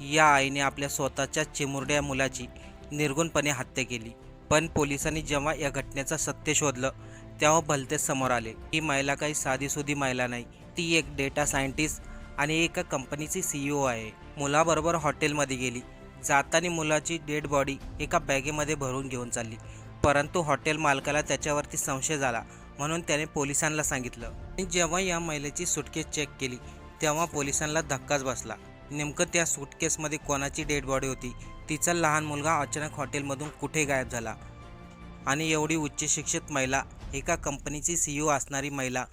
या आईने आपल्या स्वतःच्या चिमुरड्या मुलाची निर्गुणपणे हत्या केली. पण पोलिसांनी जेव्हा या घटनेचं सत्य शोधलं तेव्हा भलतेच समोर आले. ही महिला काही साधीसुधी महिला नाही. ती एक डेटा सायंटिस्ट आणि एका कंपनीची सीईओ आहे. मुलाबरोबर हॉटेलमध्ये गेली. जाताना मुलाची डेड बॉडी एका बॅगेमध्ये भरून घेऊन चालली. परंतु हॉटेल मालकाला त्याच्यावरती संशय झाला म्हणून त्याने पोलिसांना सांगितलं. आणि जेव्हा या महिलेची सुटकेस चेक केली तेव्हा पोलिसांना धक्काच बसला. नेमकं त्या सुटकेसमध्ये कोणाची डेड बॉडी होती? तिचा लहान मुलगा अचानक हॉटेलमधून कुठे गायब झाला? आणि एवढी उच्च शिक्षित महिला एका कंपनीची सीईओ असणारी महिला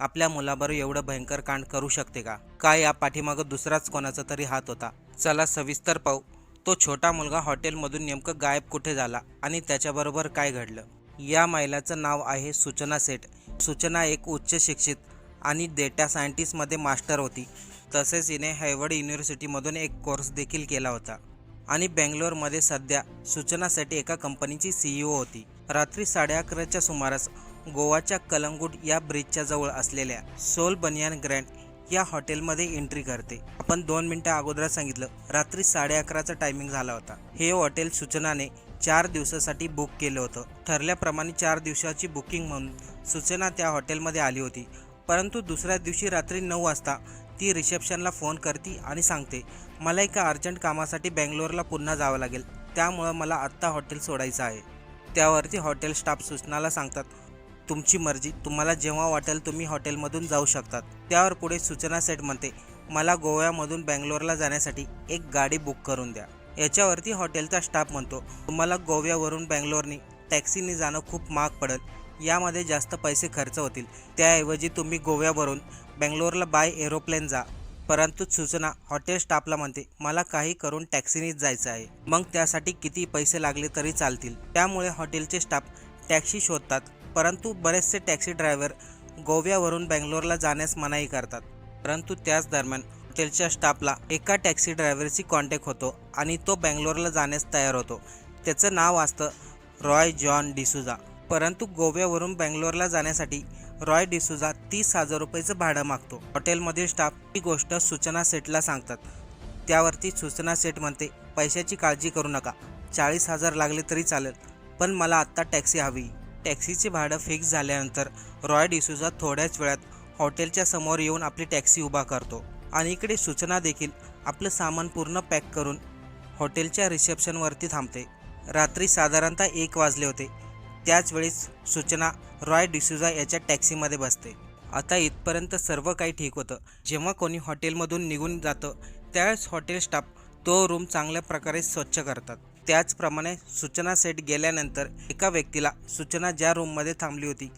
आपल्या मुलाबरोबर एवढं भयंकर कांड करू शकते का? काय या पाठीमागं दुसराच कोणाचा तरी हात होता? चला सविस्तर पाहू. तो छोटा मुलगा हॉटेलमधून नेमकं गायब कुठे झाला आणि त्याच्याबरोबर काय घडलं? या महिलाचं नाव आहे सूचना सेठ. सूचना एक उच्च शिक्षित आणि डेटा सायंटिस्टमध्ये मास्टर होती. तसेच हिने हायवर्ड युनिव्हर्सिटीमधून एक कोर्स देखील केला होता. आणि बेंगलोरमध्ये सध्या सूचनासाठी एका कंपनीची सीईओ होती. रात्री साडे अकराच्या सुमारास गोवाच्या कलंगूट या ब्रिजच्या जवळ असलेल्या सोल बनियान ग्रँड या हॉटेलमध्ये एंट्री करते. आपण दोन मिनटं अगोदर सांगितलं रात्री साडे अकराचा टायमिंग झाला होता. हे हॉटेल सूचनाने चार दिवसासाठी बुक केलं होतं. ठरल्याप्रमाणे चार दिवसाची बुकिंग म्हणून सूचना त्या हॉटेलमध्ये आली होती. परंतु दुसऱ्या दिवशी रात्री नऊ वाजता ती रिसेप्शनला फोन करते आणि सांगते मला एका अर्जंट कामासाठी बँगलोरला पुन्हा जावं लागेल. त्यामुळं मला आत्ता हॉटेल सोडायचं आहे. त्यावरती हॉटेल स्टाफ सूचनाला सांगतात तुमची मर्जी तुम्हाला जेव्हा वाटेल तुम्ही हॉटेलमधून जाऊ शकतात. त्यावर पुढे सूचना सेट म्हणते मला गोव्यामधून बँगलोरला जाण्यासाठी एक गाडी बुक करून द्या. याच्यावरती हॉटेलचा स्टाफ म्हणतो तुम्हाला गोव्यावरून बँगलोरनी टॅक्सीने जाणं खूप महाग पडेल. यामध्ये जास्त पैसे खर्च होतील. त्याऐवजी तुम्ही गोव्यावरून बँगलोरला बाय एरोप्लेन जा. परंतु सूचना हॉटेल स्टाफला म्हणते मला काही करून टॅक्सीनेच जायचं आहे. मग त्यासाठी किती पैसे लागले तरी चालतील. त्यामुळे हॉटेलचे स्टाफ टॅक्सी शोधतात परंतु बरेचसे टॅक्सी ड्रायव्हर गोव्यावरून बँगलोरला जाण्यास मनाई करतात. परंतु त्याच दरम्यान हॉटेलच्या स्टाफला एका टॅक्सी ड्रायव्हरशी कॉन्टॅक्ट होतो आणि तो बँगलोरला जाण्यास तयार होतो. त्याचं नाव असतं रॉय जॉन डिसुजा. परंतु गोव्यावरून बँगलोरला जाण्यासाठी रॉय डिसुजा तीस हजार रुपयाचं भाडं मागतो. हॉटेलमधील स्टाफ ही गोष्ट सूचना सेटला सांगतात. त्यावरती सूचना सेट म्हणते पैशाची काळजी करू नका. चाळीस हजार लागले तरी चालेल पण मला आत्ता टॅक्सी हवी. टॅक्सीचे भाडं फिक्स झाल्यानंतर रॉय डिसुजा थोड्याच वेळात हॉटेलच्या समोर येऊन आपली टॅक्सी उभा करतो आणि इकडे सूचना देखील आपलं सामान पूर्ण पॅक करून हॉटेलच्या रिसेप्शनवरती थांबते. रात्री साधारणतः एक वाजले होते. त्याच वेळेस सूचना रॉय डिसुजा याच्या टॅक्सीमध्ये बसते. आता इथपर्यंत सर्व काही ठीक होतं. जेव्हा कोणी हॉटेलमधून निघून जातं त्यावेळेस हॉटेल स्टाफ तो रूम चांगल्या प्रकारे स्वच्छ करतात. त्याचप्रमाणे सूचना सेट गेल्यानंतर एका व्यक्तीला सूचना ज्या रूममध्ये थांबली होती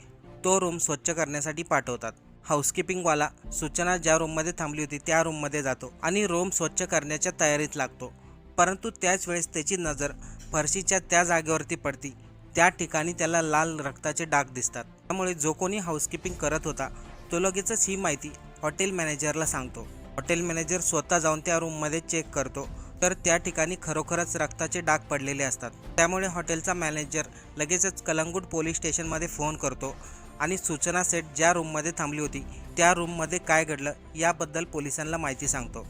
तो रूम स्वच्छ करण्यासाठी पाठवतात. हाऊसकीपिंगवाला सूचना ज्या रूममध्ये थांबली होती त्या रूममध्ये जातो आणि रूम स्वच्छ करण्याच्या तयारीत लागतो. परंतु त्याच वेळेस त्याची नजर फरशीच्या त्या जागेवरती पडती. त्या ठिकाणी त्याला लाल रक्ताचे डाग दिसतात. त्यामुळे जो कोणी हाऊसकीपिंग करत होता तो लगेचच ही माहिती हॉटेल मॅनेजरला सांगतो. हॉटेल मॅनेजर स्वतः जाऊन त्या रूममध्ये चेक करतो. तर त्या ठिकाणी खरोखरच रक्ताचे डाग पडलेले असतात. त्यामुळे हॉटेलचा मॅनेजर लगेचच कलंगूट पोलीस स्टेशनमध्ये फोन करतो आणि सूचना सेट ज्या रूममध्ये थांबली होती त्या रूममध्ये काय घडलं याबद्दल पोलिसांना माहिती सांगतो.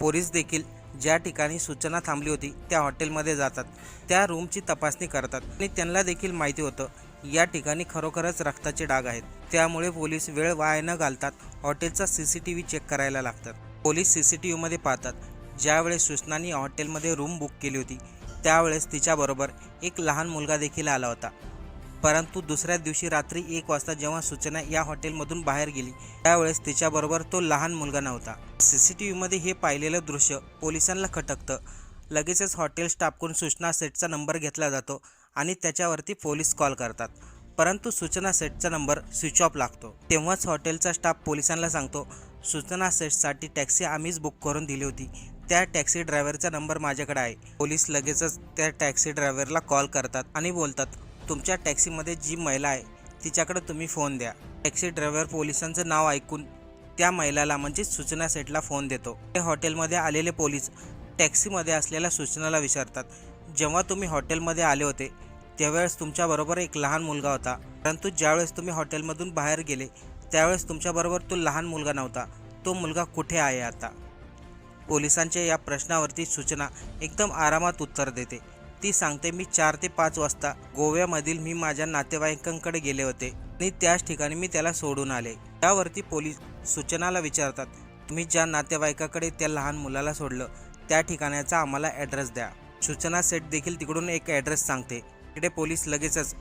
पोलीस देखील ज्या ठिकाणी सूचना थांबली होती त्या हॉटेलमध्ये जातात. त्या रूमची तपासणी करतात आणि त्यांना देखील माहिती होतं या ठिकाणी खरोखरच रक्ताचे डाग आहेत. त्यामुळे पोलीस वेळ वाया न घालतात हॉटेलचा C C T V check करायला लागतात. पोलीस सी सी टी व्हीमध्ये पाहतात ज्यावेळेस सूचनानी हॉटेलमध्ये रूम बुक केली होती त्यावेळेस तिच्याबरोबर एक लहान मुलगा देखील आला होता. परंतु दुसऱ्या दिवशी रात्री एक वाजता जेव्हा सूचना या हॉटेलमधून बाहेर गेली त्यावेळेस तिच्याबरोबर तो लहान मुलगा नव्हता. सी सी टी व्हीमध्ये हे पाहिलेलं दृश्य पोलिसांना खटकतं. लगेचच हॉटेल स्टाफकडून सूचना सेटचा नंबर घेतला जातो आणि त्याच्यावरती पोलीस कॉल करतात. परंतु सूचना सेटचा नंबर स्विच ऑफ लागतो. तेव्हाच हॉटेलचा स्टाफ पोलिसांना सांगतो सूचना सेटसाठी टॅक्सी आम्हीच बुक करून दिली होती. त्या टॅक्सी ड्रायव्हरचा नंबर माझ्याकडे आहे. पोलीस लगेचच त्या टॅक्सी ड्रायव्हरला कॉल करतात आणि बोलतात तुमच्या टॅक्सीमध्ये जी महिला आहे तिच्याकडे तुम्ही फोन द्या. टॅक्सी ड्रायव्हर पोलिसांचं नाव ऐकून त्या महिलाला म्हणजे सूचना सेटला फोन देतो. ते हॉटेलमध्ये आलेले पोलीस टॅक्सीमध्ये असलेल्या सूचनाला विचारतात. जेव्हा तुम्ही हॉटेलमध्ये आले होते त्यावेळेस तुमच्याबरोबर एक लहान मुलगा होता. परंतु ज्यावेळेस तुम्ही हॉटेलमधून बाहेर गेले त्यावेळेस तुमच्याबरोबर तो लहान मुलगा नव्हता. तो मुलगा कुठे आहे आता? पोलिसांच्या या प्रश्नावरती सूचना एकदम आरामात उत्तर देते. ती सांगते मी चार ते पाच वाजता गोव्यामधील मी माझ्या नातेवाईकांकडे गेले होते. आणि त्याच ठिकाणी मी त्याला सोडून आले. त्यावरती पोलीस सूचनाला विचारतात तुम्ही ज्या नातेवाईकाकडे त्या लहान मुलाला सोडलं त्या ठिकाणाचा आम्हाला ॲड्रेस द्या. सूचना सेट देखील तिकडून एक ॲड्रेस सांगते. तिकडे पोलीस लगेचच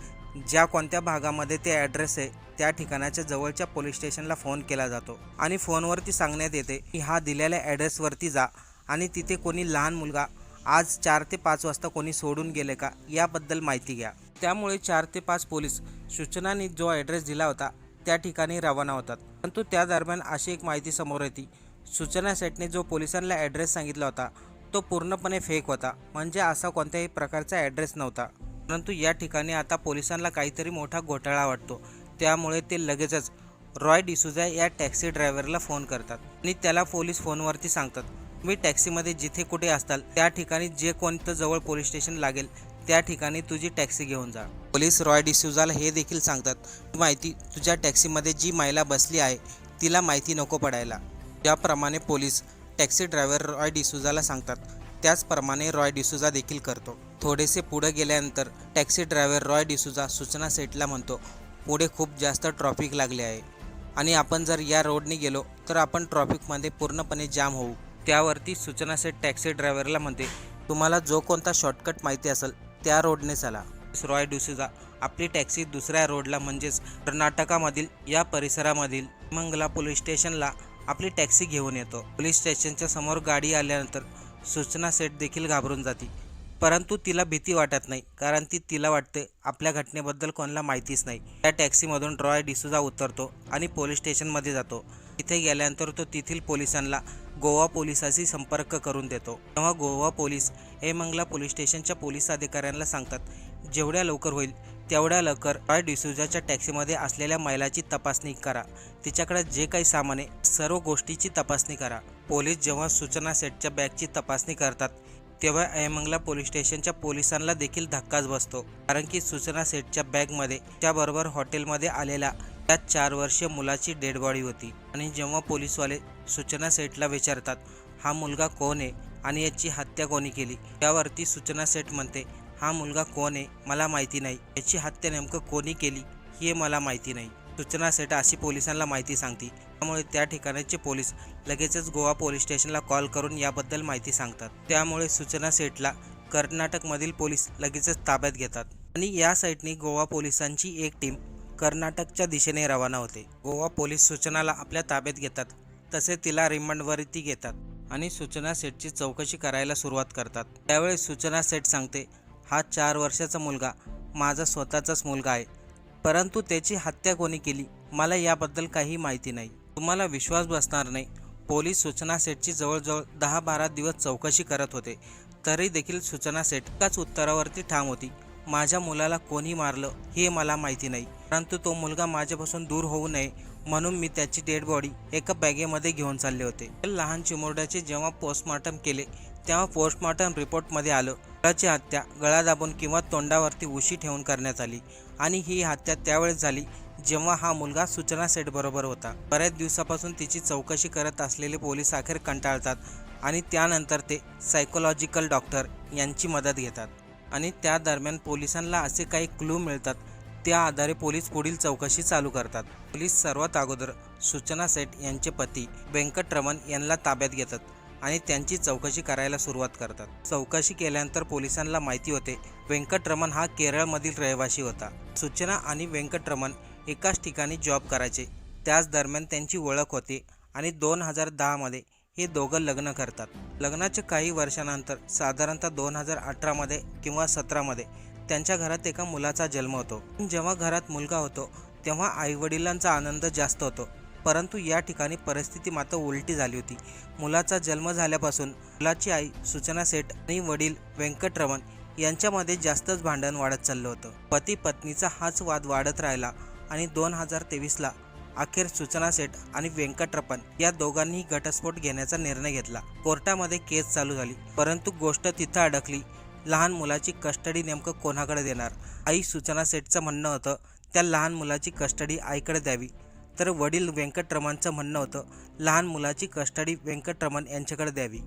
ज्या कोणत्या भागामध्ये ते ॲड्रेस आहे त्या ठिकाणाच्या जवळच्या पोलीस स्टेशनला फोन केला जातो. आणि फोनवरती सांगण्यात येते की हा दिलेल्या ॲड्रेसवरती जा. आणि तिथे कोणी लहान मुलगा आज चार ते पाच वाजता कोणी सोडून गेले का याबद्दल माहिती घ्या. त्यामुळे चार ते पाच पोलीस सूचनाने जो ॲड्रेस दिला होता त्या ठिकाणी रवाना होतात. परंतु त्या दरम्यान अशी एक माहिती समोर येते. सूचना सेटने जो पोलिसांना ॲड्रेस सांगितला होता तो पूर्णपणे फेक होता. म्हणजे असा कोणत्याही प्रकारचा ॲड्रेस नव्हता. परंतु या ठिकाणी आता पोलिसांना काहीतरी मोठा घोटाळा वाटतो. त्यामुळे ते लगेचच रॉय डिसुजा या टॅक्सी ड्रायव्हरला फोन करतात आणि त्याला पोलीस फोनवरती सांगतात. तुम्ही टॅक्सीमध्ये जिथे कुठे असताल त्या ठिकाणी जे कोणतं जवळ पोलीस स्टेशन लागेल त्या ठिकाणी तुझी टॅक्सी घेऊन जा. पोलीस रॉय डिसुजाला हे देखील सांगतात माहिती तुझ्या टॅक्सीमध्ये जी महिला बसली आहे तिला माहिती नको पडायला. ज्याप्रमाणे पोलीस टॅक्सी ड्रायव्हर रॉय डिसुजाला सांगतात त्याचप्रमाणे रॉय डिसुजा देखील करतो. थोडेसे पुढे गेल्यानंतर टॅक्सी ड्रायव्हर रॉय डिसुजा सूचना सेटला म्हणतो पुढे खूप जास्त ट्रॉफिक लागले आहे आणि आपण जर या रोडने गेलो तर आपण ट्रॉफिकमध्ये पूर्णपणे जाम होऊ. त्यावरती सूचना सेट टॅक्सी ड्रायव्हरला म्हणते तुम्हाला जो कोणता शॉर्टकट माहिती असेल त्या रोडने चला. रॉय डिसुजा आपली टॅक्सी दुसऱ्या रोडला म्हणजेच कर्नाटकामधील या परिसरामधील मंगला पोलीस स्टेशनला आपली टॅक्सी घेऊन येतो. पोलीस स्टेशनच्या समोर गाडी आल्यानंतर सूचना सेट देखील घाबरून जाते. परंतु तिला भीती वाटत नाही कारण ती तिला वाटते आपल्या घटनेबद्दल कोणाला माहितीच नाही. त्या टॅक्सीमधून रॉय डिसुजा उतरतो आणि पोलीस स्टेशनमध्ये जातो. तिथे गेल्यानंतर तो तेथील पोलिसांना गोवा पोलिसाशी संपर्क करून देतो. तेव्हा गोवा पोलीस हे मंगला पोलीस स्टेशनच्या पोलीस अधिकाऱ्यांना सांगतात जेवढ्या लवकर होईल तेवढ्या लवकर रॉय डिसुजाच्या टॅक्सीमध्ये असलेल्या महिलाची तपासणी करा. तिच्याकडे जे काही सामान आहे सर्व गोष्टीची तपासणी करा. पोलीस जेव्हा सूचना सेटच्या बॅगची तपासणी करतात तेव्हा अयमंगला पोलीस स्टेशनच्या पोलिसांना देखील धक्काच बसतो. कारण की सूचना सेटच्या बॅगमध्ये त्याबरोबर हॉटेलमध्ये आलेल्या त्यात चार वर्षीय मुलाची डेड बॉडी होती. आणि जेव्हा पोलीसवाले सूचना सेटला विचारतात हा मुलगा कोण आहे आणि याची हत्या कोणी केली? त्यावरती सूचना सेट म्हणते हा मुलगा कोण आहे मला माहिती नाही. याची हत्या नेमकं कोणी केली हे मला माहिती नाही. सूचना सेट अशी पोलिसांना माहिती सांगते. त्यामुळे त्या ठिकाणाचे पोलीस लगेचच गोवा पोलीस स्टेशनला कॉल करून याबद्दल माहिती सांगतात. त्यामुळे सूचना सेटला कर्नाटकमधील पोलीस लगेचच ताब्यात घेतात. आणि या साईटने गोवा पोलिसांची एक टीम कर्नाटकच्या दिशेने रवाना होते. गोवा पोलीस सूचनाला आपल्या ताब्यात घेतात. तसे तिला रिमांडवरती घेतात आणि सूचना सेटची चौकशी करायला सुरुवात करतात. त्यावेळेस सूचना सेट सांगते हा चार वर्षाचा मुलगा माझा स्वतःचाच मुलगा आहे. परंतु त्याची हत्या कोणी केली? मला याबद्दल काही माहिती नाही. तुम्हाला विश्वास बसणार नाही. पोलीस सूचना सेटची जवळजवळ दहा बारा दिवस चौकशी करत होते. तरी देखील सूचना सेट एकाच उत्तरावरती ठाम होती. माझ्या मुलाला कोणी मारलं हे मला माहिती नाही. परंतु तो मुलगा माझ्यापासून दूर होऊ नये म्हणून मी त्याची डेड बॉडी एका बॅगेमध्ये घेऊन चालले होते. लहान चिमुरड्याचे जेव्हा पोस्टमॉर्टम केले तेव्हा पोस्टमॉर्टम रिपोर्टमध्ये आलं मुलाची हत्या गळा दाबून किंवा तोंडावरती उशी ठेवून करण्यात आली आणि ही हत्या त्यावेळेस झाली जेव्हा हा मुलगा सूचना सेट बरोबर होता. बऱ्याच दिवसापासून तिची चौकशी करत असलेले पोलीस अखेर कंटाळतात आणि त्यानंतर ते सायकोलॉजिकल डॉक्टर यांची मदत घेतात आणि त्या दरम्यान पोलिसांना असे काही क्लू मिळतात त्या आधारे पोलीस पुढील चौकशी चालू करतात. पोलीस सर्वात अगोदर सूचना सेठ यांचे पती व्यंकटरमण यांना ताब्यात घेतात आणि त्यांची चौकशी करायला सुरुवात करतात. चौकशी केल्यानंतर पोलिसांना माहिती होते व्यंकटरमण हा केरळमधील रहिवासी होता. सूचना आणि व्यंकटरमण एकाच ठिकाणी जॉब करायचे. त्याच दरम्यान त्यांची ओळख होते आणि दोन हजार दहामध्ये हे दोघं लग्न करतात. लग्नाच्या काही वर्षानंतर साधारणतः दोन हजार अठरामध्ये किंवा सतरामध्ये त्यांच्या घरात एका मुलाचा जन्म होतो. पण जेव्हा घरात मुलगा होतो तेव्हा आईवडिलांचा आनंद जास्त होतो. परंतु या ठिकाणी परिस्थिती मात्र उलटी झाली होती. मुलाचा जन्म झाल्यापासून मुलाची आई सूचना सेठ आणि वडील व्यंकटरमण यांच्यामध्ये जास्तच भांडण वाढत चाललं होतं. पती पत्नीचा हाच वाद वाढत राहिला आणि दोन हजार तेवीसला अखेर सूचना सेठ आणि व्यंकटरपण या दोघांनी घटस्फोट घेण्याचा निर्णय घेतला. कोर्टामध्ये केस चालू झाली परंतु गोष्ट तिथं अडकली लहान मुलाची कस्टडी नेमकं कोणाकडे देणार? आई सूचना सेठचं म्हणणं होतं त्या लहान मुलाची कस्टडी आईकडे द्यावी. तर वडील व्यंकटरमणचं म्हणणं होतं लहान मुलाची कस्टडी व्यंकटरमण यांच्याकडे द्यावी.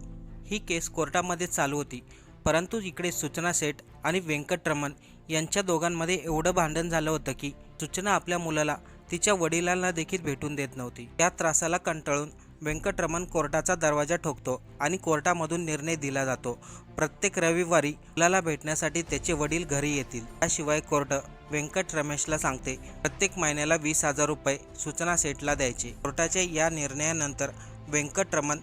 ही केस कोर्टामध्ये चालू होती. परंतु इकडे सूचना सेठ आणि व्यंकटरमण यांच्या दोघांमध्ये एवढं भांडण झालं होतं की सूचना आपल्या मुलाला तिच्या वडिलांना देखील भेटून देत नव्हती. या त्रासाला कंटाळून व्यंकटरमण कोर्टाचा दरवाजा ठोकतो आणि कोर्टामधून निर्णय दिला जातो. प्रत्येक रविवारी मुलाला भेटण्यासाठी त्याचे वडील घरी येतील. त्याशिवाय कोर्ट व्यंकट रमेशला सांगते प्रत्येक महिन्याला वीस हजार रुपये सूचना सेटला द्यायचे. कोर्टाच्या या निर्णयानंतर व्यंकटरमण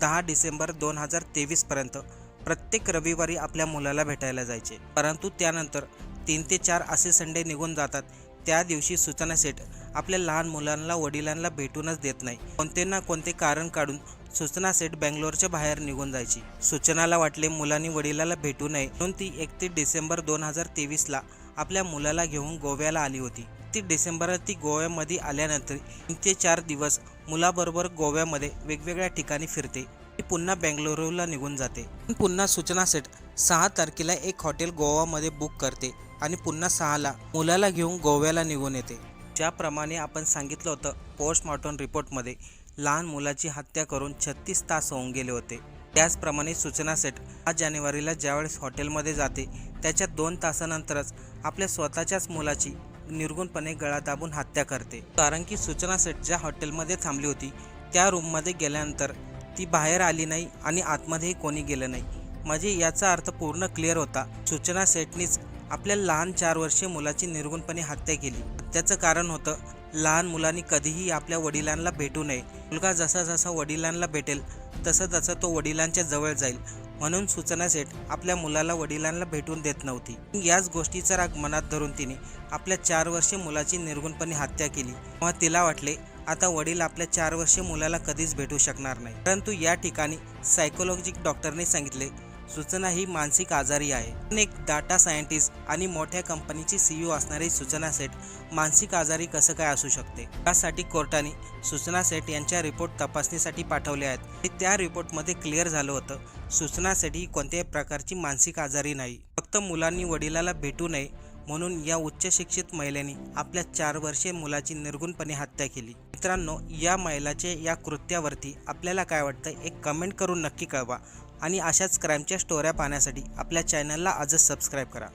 दहा डिसेंबर दोन हजार तेवीसपर्यंत प्रत्येक रविवारी आपल्या मुलाला भेटायला जायचे. परंतु त्यानंतर तीन ते चार असे संडे निघून जातात. त्या दिवशी सूचना सेट आपल्या लहान मुलांना वडिलांना भेटूनच देत नाही. कोणते ना कोणते कारण काढून सूचना सेट बँगलोरच्या बाहेर निघून जायची. सूचनाला वाटले मुलांनी वडिलाला भेटू नये म्हणून ती एकतीस डिसेंबर दोन हजार तेवीसला आपल्या मुलाला घेऊन गोव्याला आली होती. ती डिसेंबरात ती गोव्यामध्ये आल्यानंतर तीन ते चार दिवस मुलाबरोबर गोव्यामध्ये वेगवेगळ्या ठिकाणी फिरते. ती पुन्हा बेंगळुरूला निघून जाते. पुन्हा सूचना सेट सहा तारखेला एक हॉटेल गोवामध्ये बुक करते आणि पुन्हा सहाला मुलाला घेऊन गोव्याला निघून येते. ज्याप्रमाणे आपण सांगितलं होतं पोस्टमॉर्टम रिपोर्टमध्ये लहान मुलाची हत्या करून छत्तीस तास होऊन गेले होते. त्याचप्रमाणे सूचना सेट पाच जानेवारीला ज्यावेळेस हॉटेलमध्ये जाते त्याच्या दोन तासानंतरच आपल्या स्वतःच्याच मुलाची निर्गुणपणे गळा दाबून हत्या करते. कारण की सूचना सेट ज्या हॉटेलमध्ये थांबली होती त्या रूममध्ये गेल्यानंतर ती बाहेर आली नाही आणि आतमध्येही कोणी गेलं नाही. म्हणजे याचा अर्थ पूर्ण क्लिअर होता सूचना सेटनीच आपल्या लहान चार वर्षीय मुलाची निर्गुणपणे हत्या केली. त्याचं कारण होतं लहान मुलांनी कधीही आपल्या वडिलांना भेटू नये. मुलगा जसा जसा वडिलांना भेटेल तसं तसं तो वडिलांच्या जवळ जाईल. म्हणून सूचना सेठ आपल्या मुलाला वडिलांना भेटून देत नव्हती. याच गोष्टीचा राग मनात धरून तिने आपल्या चार वर्षीय मुलाची निर्गुणपणे हत्या केली. तेव्हा तिला वाटले आता वडील आपल्या चार वर्षीय मुलाला कधीच भेटू शकणार नाही. परंतु या ठिकाणी सायकोलॉजिक डॉक्टरने सांगितले सूचना ही मानसिक आजारी आहे. अनेक डाटा सायंटिस्ट आणि मोठ्या कंपनीची सीईओ असणारी सूचना सेठ मानसिक आजारी कसं काय असू शकते? त्यासाठी कोर्टाने सूचना सेठ यांच्या रिपोर्ट तपासणीसाठी पाठवले आहेत. आणि त्या रिपोर्टमध्ये क्लिअर झालं होतं सूचना सेट ही कोणत्याही प्रकारची मानसिक आजारी नाही. फक्त मुलांनी वडिलाला भेटू नये म्हणून या उच्च शिक्षित महिलेने आपल्या चार वर्षीय मुलाची निर्गुणपणे हत्या केली. मित्रांनो या महिलाचे या कृत्यावरती आपल्याला काय वाटतं एक कमेंट करून नक्की कळवा. आणि अशाच क्राईमच्या स्टोऱ्या पाहण्यासाठी आपल्या चॅनलला आजच सबस्क्राईब करा.